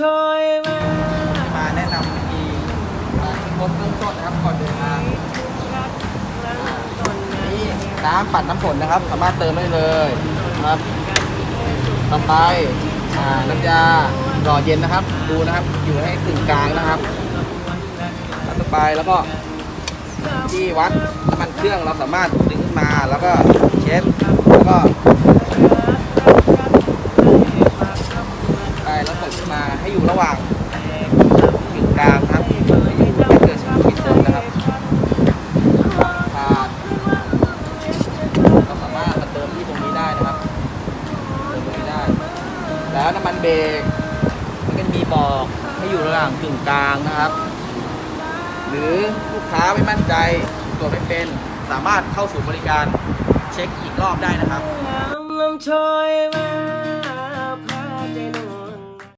ช่วยมามาแนะนำวิธีการลดเบื้องต้นนะครับก่อนเดินทางนี่น้ำปัดน้ำฝนนะครับ สามารถเติมได้เลยครับต่อไปอ่าน้ำยาหล่อเย็นนะครับ ดูนะครับอยู่ให้กึ่งกลางนะครับแล้วต่อไปแล้วก็ที่วัดน้ำมันเครื่องเราสามารถดึงขึ้นมาแล้วก็เช็ด แล้วก็ไปแล้วกดขึ้นมาให้อยู่ระหว่างกึ่งกลางครับให้อยู่ไม่เกินขีดบนนะครับขาดเราสามารถมาเติมที่ตรงนี้ได้นะครับเติมตรงนี้ได้ แล้วน้ำมันเบรกมันก็มีบอกให้อยู่ระหว่างกึ่งกลางนะครับ หรือลูกค้าไม่มั่นใจตัวจไม่เป็นสามารถเข้าสู่บริการเช็คอีกรอบได้นะครับ